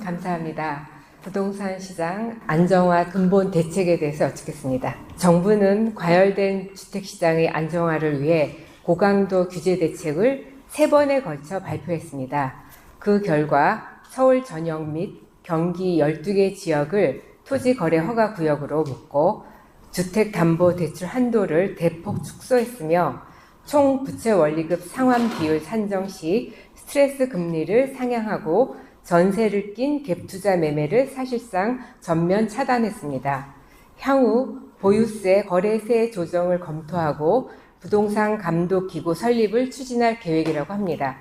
감사합니다. 부동산 시장 안정화 근본 대책에 대해서 여쭙겠습니다. 정부는 과열된 주택 시장의 안정화를 위해 고강도 규제 대책을 세 번에 걸쳐 발표했습니다. 그 결과 서울 전역 및 경기 12개 지역을 토지 거래 허가 구역으로 묶고 주택 담보 대출 한도를 대폭 축소했으며 총 부채 원리급 상환 비율 산정 시 스트레스 금리를 상향하고 전세를 낀 갭 투자 매매를 사실상 전면 차단했습니다. 향후 보유세 거래세 조정을 검토하고 부동산 감독 기구 설립을 추진할 계획이라고 합니다.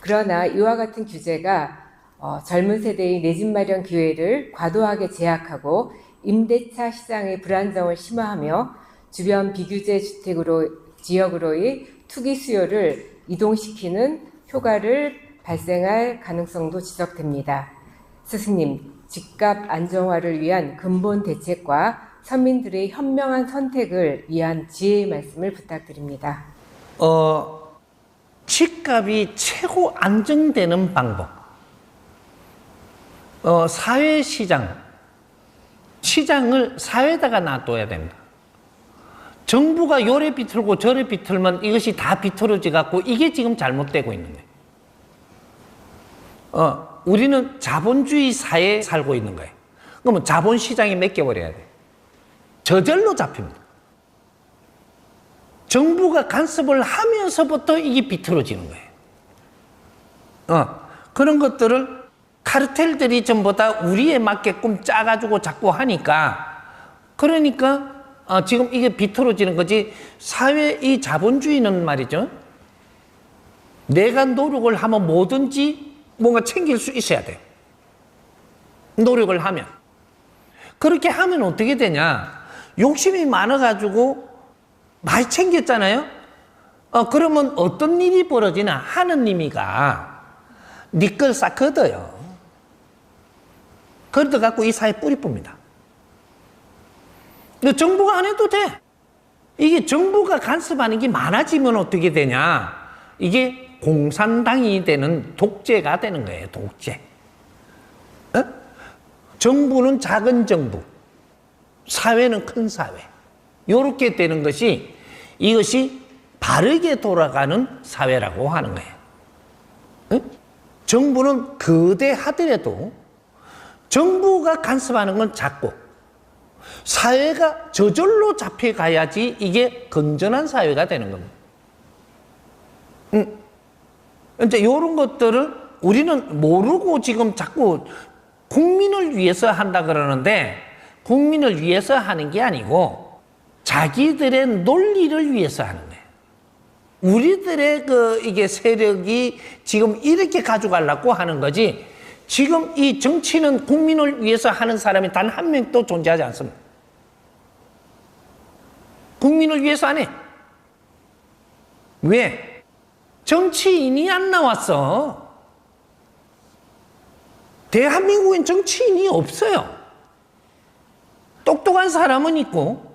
그러나 이와 같은 규제가 어, 젊은 세대의 내 집 마련 기회를 과도하게 제약하고 임대차 시장의 불안정을 심화하며 주변 비규제 주택으로 지역으로의 투기 수요를 이동시키는 효과를 발생할 가능성도 지적됩니다. 스승님, 집값 안정화를 위한 근본 대책과 서민들의 현명한 선택을 위한 지혜의 말씀을 부탁드립니다. 어, 집값이 최고 안정되는 방법. 어, 사회시장. 시장을 사회에다가 놔둬야 된다. 정부가 요래 비틀고 저래 비틀면 이것이 다 비틀어져 갖고 이게 지금 잘못되고 있는 거예요. 어, 우리는 자본주의 사회에 살고 있는 거예요. 그러면 자본시장에 맡겨버려야 돼. 저절로 잡힙니다. 정부가 간섭을 하면서부터 이게 비틀어지는 거예요. 어, 그런 것들을 카르텔들이 전부 다 우리에 맞게끔 짜가지고 자꾸 하니까 그러니까 어, 지금 이게 비틀어지는 거지 사회 이 자본주의는 말이죠. 내가 노력을 하면 뭐든지 뭔가 챙길 수 있어야 돼. 노력을 하면. 그렇게 하면 어떻게 되냐? 욕심이 많아가지고 많이 챙겼잖아요? 어, 그러면 어떤 일이 벌어지나? 하느님이가 니걸 싹 걷어요. 걷어갖고 이 사회 뿌리 뿝니다. 근데 정부가 안 해도 돼. 이게 정부가 간섭하는 게 많아지면 어떻게 되냐? 이게 공산당이 되는 독재가 되는 거예요, 독재. 어? 정부는 작은 정부, 사회는 큰 사회. 이렇게 되는 것이 이것이 바르게 돌아가는 사회라고 하는 거예요. 어? 정부는 거대하더라도 정부가 간섭하는 건 작고 사회가 저절로 잡혀가야지 이게 건전한 사회가 되는 겁니다. 음. 이제 이런 것들을 우리는 모르고 지금 자꾸 국민을 위해서 한다 그러는데 국민을 위해서 하는 게 아니고 자기들의 논리를 위해서 하는 거예요. 우리들의 그 이게 세력이 지금 이렇게 가져가려고 하는 거지 지금 이 정치는 국민을 위해서 하는 사람이 단 한 명도 존재하지 않습니다. 국민을 위해서 안 해. 왜? 정치인이 안 나왔어. 대한민국엔 정치인이 없어요. 똑똑한 사람은 있고,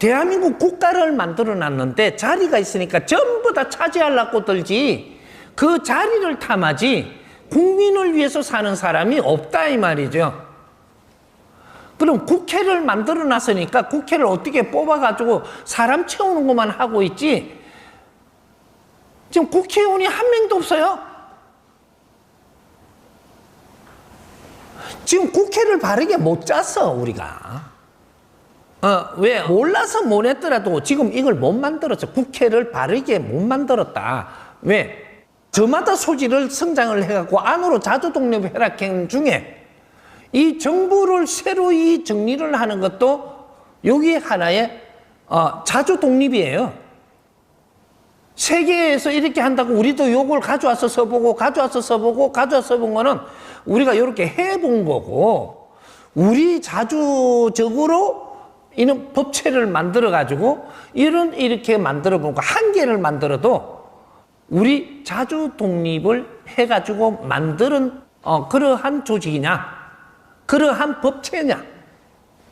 대한민국 국가를 만들어 놨는데 자리가 있으니까 전부 다 차지하려고 들지, 그 자리를 탐하지, 국민을 위해서 사는 사람이 없다, 이 말이죠. 그럼 국회를 만들어 놨으니까 국회를 어떻게 뽑아가지고 사람 채우는 것만 하고 있지, 지금 국회의원이 한 명도 없어요. 지금 국회를 바르게 못 짰어, 우리가. 어, 왜? 몰라서 못 했더라도 지금 이걸 못 만들었어. 국회를 바르게 못 만들었다. 왜? 저마다 소지를 성장을 해갖고 안으로 자주독립 혈액행 중에 이 정부를 새로이 정리를 하는 것도 여기 하나의 어, 자주독립이에요. 세계에서 이렇게 한다고 우리도 요걸 가져와서 써보고 가져와서 써보고 가져와서 써본 거는 우리가 이렇게 해본 거고 우리 자주적으로 이런 법체를 만들어 가지고 이런 이렇게 만들어 보고 한 개를 만들어도 우리 자주 독립을 해 가지고 만드는 어, 그러한 조직이냐 그러한 법체냐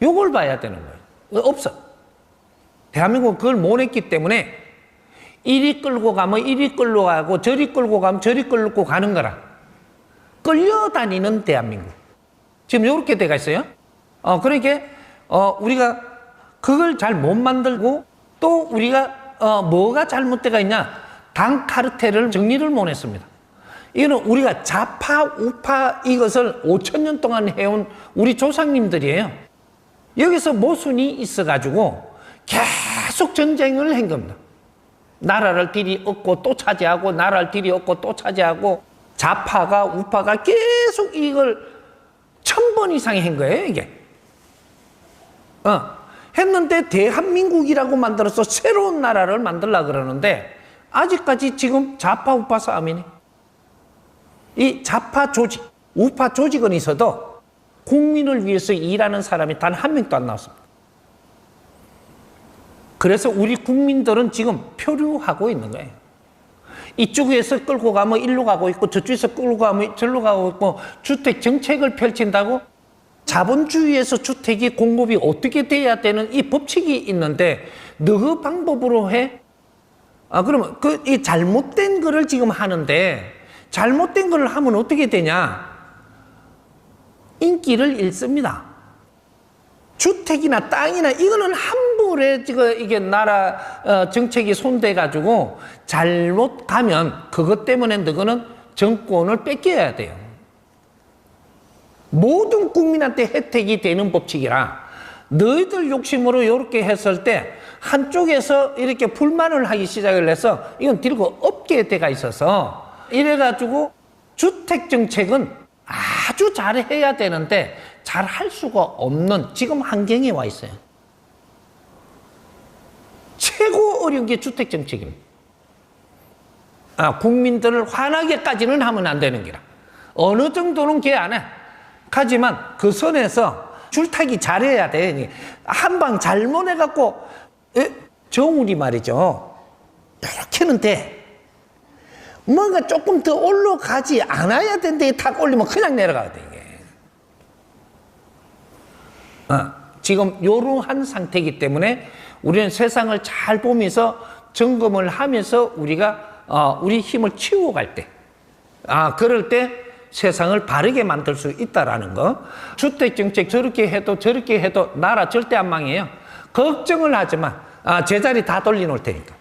요걸 봐야 되는 거예요. 없어. 대한민국은 그걸 못 했기 때문에 이리 끌고 가면 이리 끌고 가고 저리 끌고 가면 저리 끌고 가는 거라. 끌려다니는 대한민국. 지금 이렇게 돼가 있어요. 어, 그러니까, 어, 우리가 그걸 잘 못 만들고 또 우리가, 어, 뭐가 잘못돼가 있냐. 당 카르텔을 정리를 못 했습니다. 이거는 우리가 좌파, 우파 이것을 5천 년 동안 해온 우리 조상님들이에요. 여기서 모순이 있어가지고 계속 전쟁을 한 겁니다. 나라를 들이 얻고 또 차지하고 나라를 들이 얻고 또 차지하고 좌파가 우파가 계속 이걸 천 번 이상 한 거예요 이게. 어. 했는데 대한민국이라고 만들어서 새로운 나라를 만들라 그러는데 아직까지 지금 좌파 우파 싸움이네. 이 좌파 조직 우파 조직은 있어도 국민을 위해서 일하는 사람이 단 한 명도 안 나왔습니다 그래서 우리 국민들은 지금 표류하고 있는 거예요. 이쪽에서 끌고 가면 일로 가고 있고 저쪽에서 끌고 가면 절로 가고 있고 주택 정책을 펼친다고 자본주의에서 주택이 공급이 어떻게 돼야 되는 이 법칙이 있는데 너그 방법으로 해? 아 그러면 그 이 잘못된 거를 지금 하는데 잘못된 거를 하면 어떻게 되냐? 인기를 잃습니다. 주택이나 땅이나 이거는 함 부로 지금 이게 나라 어, 정책이 손대 가지고 잘못 가면 그것 때문에 너는 정권을 뺏겨야 돼요. 모든 국민한테 혜택이 되는 법칙이라 너희들 욕심으로 이렇게 했을 때 한쪽에서 이렇게 불만을 하기 시작을 해서 이건 들고 없게 돼가 있어서 이래가지고 주택 정책은 아주 잘해야 되는데 잘 할 수가 없는 지금 환경에 와 있어요. 최고 어려운 게 주택 정책입니다. 아, 국민들을 화나게까지는 하면 안 되는 기라. 어느 정도는 걔안 해. 하지만 그 선에서 줄타기 잘해야 돼. 한 방 잘못해갖고, 에? 정우리 말이죠. 이렇게는 돼. 뭔가 조금 더 올라가지 않아야 된대. 탁 올리면 그냥 내려가야 돼, 이게. 어, 지금 이러한 상태이기 때문에 우리는 세상을 잘 보면서 점검을 하면서 우리가 어, 우리 힘을 치워갈 때, 아 그럴 때 세상을 바르게 만들 수 있다라는 거. 주택 정책 저렇게 해도 저렇게 해도 나라 절대 안 망해요. 걱정을 하지 마. 아, 제자리 다 돌려놓을 테니까.